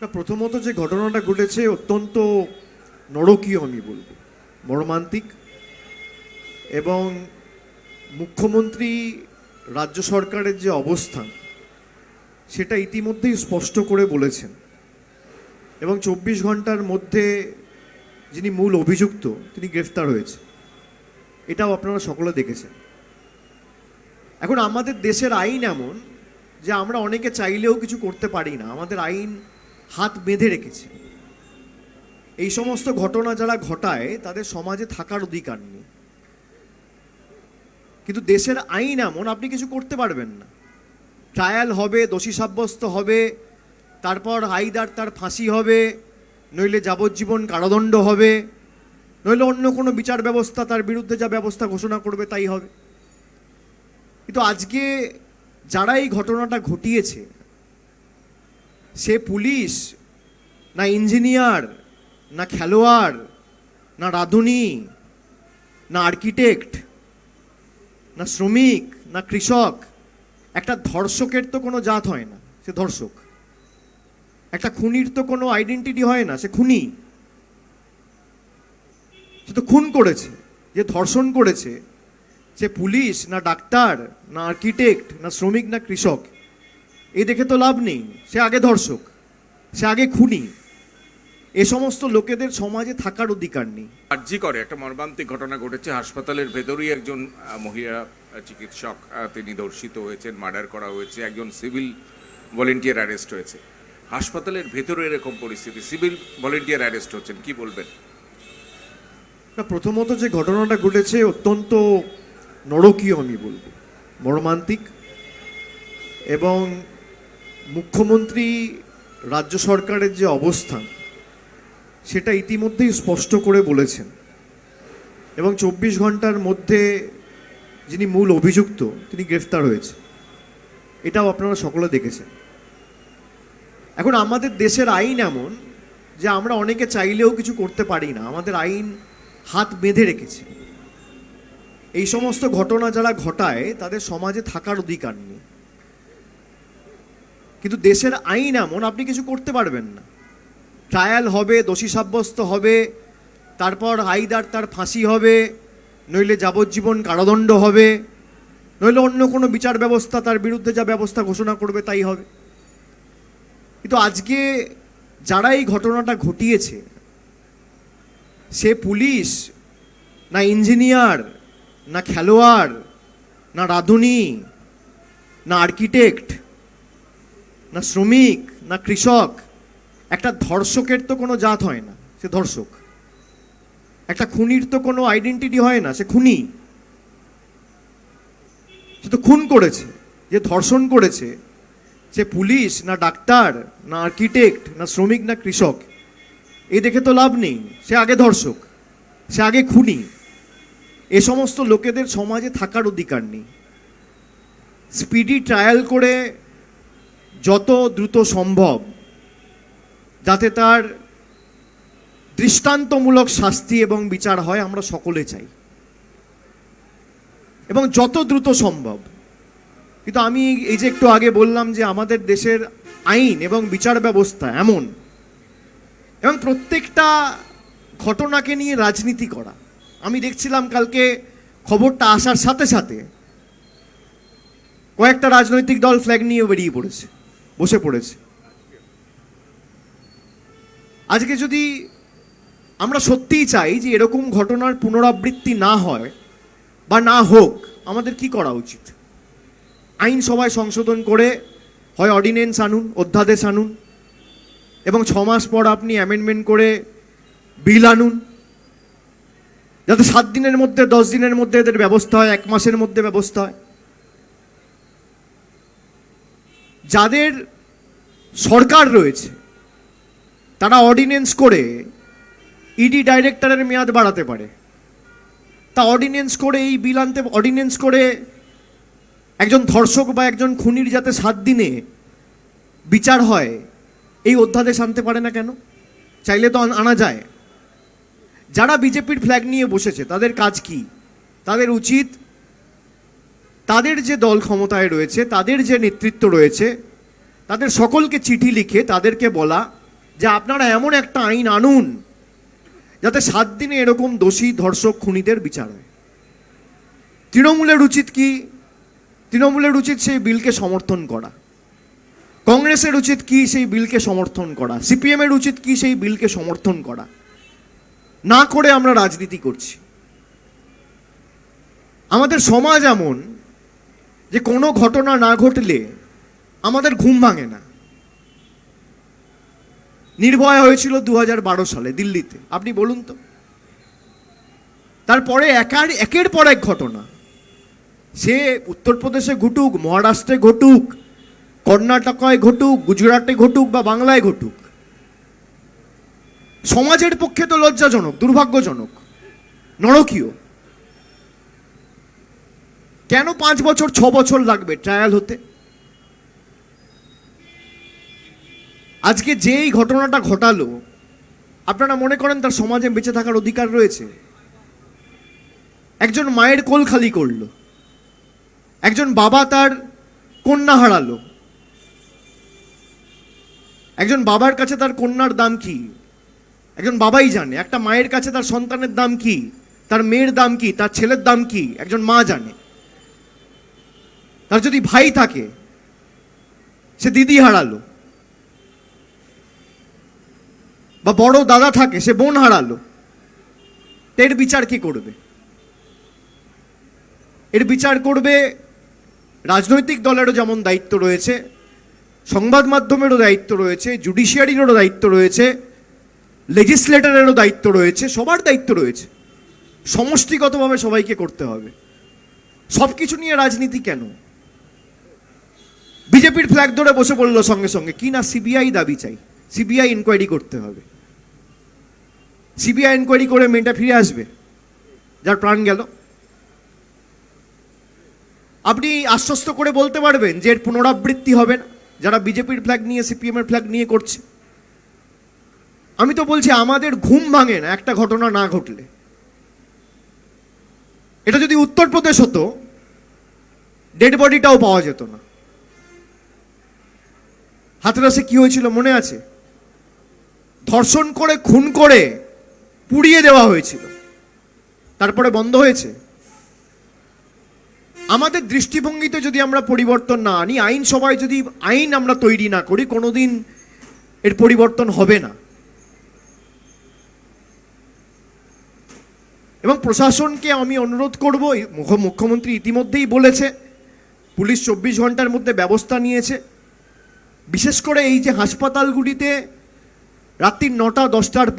না, প্রথমত যে ঘটনাটা ঘটেছে অত্যন্ত নরকীয় আমি বলব, মর্মান্তিক এবং মুখ্যমন্ত্রী রাজ্য সরকারের যে অবস্থান, সেটা ইতিমধ্যেই স্পষ্ট করে বলেছেন। এবং চব্বিশ ঘণ্টার মধ্যে যিনি মূল অভিযুক্ত, তিনি গ্রেফতার হয়েছে। এটাও আপনারা সকলে দেখেছেন। এখন আমাদের দেশের আইন এমন যে আমরা অনেকে চাইলেও কিছু করতে পারি না। আমাদের আইন হাত বেঁধে রেখেছে। এই সমস্ত ঘটনা যারা ঘটায়, তাদের সমাজে থাকার অধিকার নেই। কিন্তু দেশের আইন এমন, আপনি কিছু করতে পারবেন না। ট্রায়াল হবে, দোষী সাব্যস্ত হবে, তারপর আইদার তার ফাঁসি হবে, নইলে যাবজ্জীবন কারাদণ্ড হবে, নইলে অন্য কোনো বিচার ব্যবস্থা, তার বিরুদ্ধে যা ব্যবস্থা ঘোষণা করবে তাই হবে। কিন্তু আজকে যারা এই ঘটনাটা ঘটিয়েছে সে পুলিশ, না ইঞ্জিনিয়ার, না খেলোয়াড়, না রাঁধুনি, না আর্কিটেক্ট, না শ্রমিক, না কৃষক, একটা ধর্ষকের তো কোনো জাত হয় না, সে ধর্ষক। একটা খুনির তো কোনো আইডেন্টিটি হয় না, সে খুনি। সে তো খুন করেছে, যে ধর্ষণ করেছে, সে পুলিশ, না ডাক্তার, না আর্কিটেক্ট, না শ্রমিক, না কৃষক। এই দেখে তো লাভ নেই। সে আগে ধর্ষক সে আগে খুনি। এ সমস্ত লোকেদের সমাজে থাকার অধিকার নেই। আর্জি করে একটা মর্মান্তিক ঘটনা ঘটেছে। হাসপাতালের ভেতরেই একজন মহিলা চিকিৎসক তিনি ধর্ষিত হয়েছেন মার্ডার করা হয়েছে। একজন সিভিল ভলেন্টিয়ার অ্যারেস্ট হয়েছে। হাসপাতালের ভেতরে এরকম পরিস্থিতি। সিভিল ভলেন্টিয়ার অ্যারেস্ট হচ্ছেন কি বলবেন? না প্রথমত যে ঘটনাটা ঘটেছে অত্যন্ত নরকীয় আমি বলব। মর্মান্তিক এবং মুখ্যমন্ত্রী, রাজ্য সরকারের যে অবস্থান, সেটা ইতিমধ্যেই স্পষ্ট করে বলেছেন। এবং চব্বিশ ঘণ্টার মধ্যে যিনি মূল অভিযুক্ত, তিনি গ্রেফতার হয়েছে এটাও আপনারা সকলে দেখেছেন। এখন আমাদের দেশের আইন এমন যে আমরা অনেকে চাইলেও কিছু করতে পারি না। আমাদের আইন হাত বেঁধে রেখেছে। এই সমস্ত ঘটনা যারা ঘটায়, তাদের সমাজে থাকার অধিকার নেই। কিন্তু দেশের আইন এমন, আপনি কিছু করতে পারবেন না। ট্রায়াল হবে, দোষী সাব্যস্ত হবে, তারপর আইদার তার ফাঁসি হবে, নইলে যাবজ্জীবন কারাদণ্ড হবে, নইলে অন্য কোনো বিচার ব্যবস্থা, তার বিরুদ্ধে যা ব্যবস্থা ঘোষণা করবে তাই হবে। কিন্তু আজকে যারা এই ঘটনাটা ঘটিয়েছে, সে পুলিশ, না ইঞ্জিনিয়ার, না খেলোয়াড়, না রাঁধুনি, না আর্কিটেক্ট না শ্রমিক, না কৃষক, একটা ধর্ষকের তো কোনো জাত হয় না, সে ধর্ষক। একটা খুনির তো কোনো আইডেন্টিটি হয় না, সে খুনি। সে তো খুন করেছে, যে ধর্ষণ করেছে, সে পুলিশ, না ডাক্তার, না আর্কিটেক্ট না শ্রমিক, না কৃষক। এই দেখে তো লাভ নেই, সে আগে ধর্ষক, সে আগে খুনি। এ সমস্ত লোকেদের সমাজে থাকার অধিকার নেই। স্পিডি ট্রায়াল করে যত দ্রুত সম্ভব যাতে তার দৃষ্টান্তমূলক শাস্তি এবং বিচার হয়, আমরা সকলে চাই। এবং যত দ্রুত সম্ভব। কিন্তু আমি এই যে একটু আগে বললাম যে আমাদের দেশের আইন এবং বিচার ব্যবস্থা এমন, এবং প্রত্যেকটা ঘটনাকে নিয়ে রাজনীতি করা। আমি দেখছিলাম কালকে খবরটা আসার সাথে সাথে কয়েকটা রাজনৈতিক দল ফ্ল্যাগ নিয়ে বেরিয়ে পড়েছে। বসে পড়েছে। আজকে যদি আমরা সত্যিই চাই যে এরকম ঘটনার পুনরাবৃত্তি না হয় বা না হোক, আমাদের কি করা উচিত? আইন সভায় সংশোধন করে হয় অর্ডিনেন্স আনুন, অধ্যাদেশ আনুন, এবং ছ মাস পর আপনি অ্যামেন্ডমেন্ট করে বিল আনুন, যাতে সাত দিনের মধ্যে, দশ দিনের মধ্যে এদের ব্যবস্থা হয়, এক মাসের মধ্যে ব্যবস্থা হয়। যাদের সরকার রয়েছে। তারা অর্ডিনেন্স করে ইডি ডাইরেক্টরের মেয়াদ বাড়াতে পারে। তা অর্ডিনেন্স করে এই বিল আনতে অর্ডিনেন্স করে একজন ধর্ষক বা একজন খুনির যাতে সাত দিনে বিচার হয়, এই অধ্যাদেশ আনতে পারে না কেন? চাইলে তো আনা যায়। যারা বিজেপির ফ্ল্যাগ নিয়ে বসেছে, তাদের কাজ কি? তাদের উচিত তাদের যে দল ক্ষমতায় রয়েছে, তাদের যে নেতৃত্ব রয়েছে তাদের সকলকে চিঠি লিখে তাদেরকে বলা যে আপনারা এমন একটা আইন আনুন যাতে সাত দিনে এরকম দোষী ধর্ষক খুনিদের বিচার হয়। তৃণমূলের উচিত কি? তৃণমূলের উচিত সেই বিলকে সমর্থন করা। কংগ্রেসের উচিত কি সেই বিলকে সমর্থন করা? সিপিএম এর উচিত কি সেই বিলকে সমর্থন করা? না করে আমরা রাজনীতি করছি। আমাদের সমাজ এমন যে কোনো ঘটনা না ঘটলে আমাদের ঘুম ভাঙে না। নির্ভয়া হয়েছিল দু হাজার বারো সালে দিল্লিতে। আপনি বলুন তো। তারপরে একার, একের পর এক ঘটনা। সে উত্তরপ্রদেশে ঘটুক, মহারাষ্ট্রে ঘটুক, কর্ণাটকায় ঘটুক, গুজরাটে ঘটুক বা বাংলায় ঘটুক, সমাজের পক্ষে তো লজ্জাজনক, দুর্ভাগ্যজনক, নরকীয়। কেন পাঁচ বছর, ছ বছর লাগবে ট্রায়াল হতে? আজকে যেই ঘটনাটা ঘটালো, আপনারা মনে করেন তার সমাজে বেঁচে থাকার অধিকার রয়েছে? একজন মায়ের কোল খালি করল। একজন বাবা তার কন্যা হারালো। একজন বাবার কাছে তার কন্যার দাম কি? একজন বাবাই জানে, একটা মায়ের কাছে তার সন্তানের দাম কি? তার মেয়ের দাম কি? তার ছেলের দাম কি? একজন মা জানে। তার যদি ভাই থাকে, সে দিদি হারালো। বা বড় দাদা থাকে, সে বোন হারালো, এর বিচার কি করবে? এর বিচার করবে রাজনৈতিক দলেরও যেমন দায়িত্ব রয়েছে, সংবাদ মাধ্যমেরও দায়িত্ব রয়েছে, জুডিশিয়ারিরও দায়িত্ব রয়েছে লেজিসলেটরেরও দায়িত্ব রয়েছে, সবার দায়িত্ব রয়েছে। সমষ্টিগতভাবে সবাইকে করতে হবে। সব কিছু নিয়ে রাজনীতি কেন? বিজেপির ফ্ল্যাগ ধরে বসে পড়ল সঙ্গে সঙ্গে। কি না সিবিআই দাবি চাই? সিবিআই ইনকোয়ারি করতে হবে। সিবিআই ইনকোয়ারি করে মেয়েটা ফিরে আসবে। যার প্রাণ গেল। আপনি আশ্বস্ত করে বলতে পারবেন যে এর পুনরাবৃত্তি হবে না। যারা বিজেপির ফ্ল্যাগ নিয়ে সিপিএম এর ফ্ল্যাগ নিয়ে করছে। আমি তো বলছি, আমাদের ঘুম ভাঙে না একটা ঘটনা না ঘটলে। এটা যদি উত্তরপ্রদেশ হতো ডেড বডিটাও পাওয়া যেত না। হাতরাসে কি হয়েছিল মনে আছে? ধর্ষণ করে, খুন করে পুড়িয়ে দেওয়া হয়েছিল। তারপরে বন্ধ হয়েছে। আমাদের দৃষ্টিভঙ্গিতে যদি আমরা পরিবর্তন না আনি, আইন সভায় যদি আইন আমরা তৈরি না করি, কোনোদিন এর পরিবর্তন হবে না। এবং প্রশাসনকে আমি অনুরোধ করব মুখ্যমন্ত্রী ইতিমধ্যেই বলেছে, পুলিশ চব্বিশ ঘণ্টার মধ্যে ব্যবস্থা নিয়েছে। বিশেষ করে এই যে হাসপাতালগুলিতে রাত্রি নটা, দশটার পর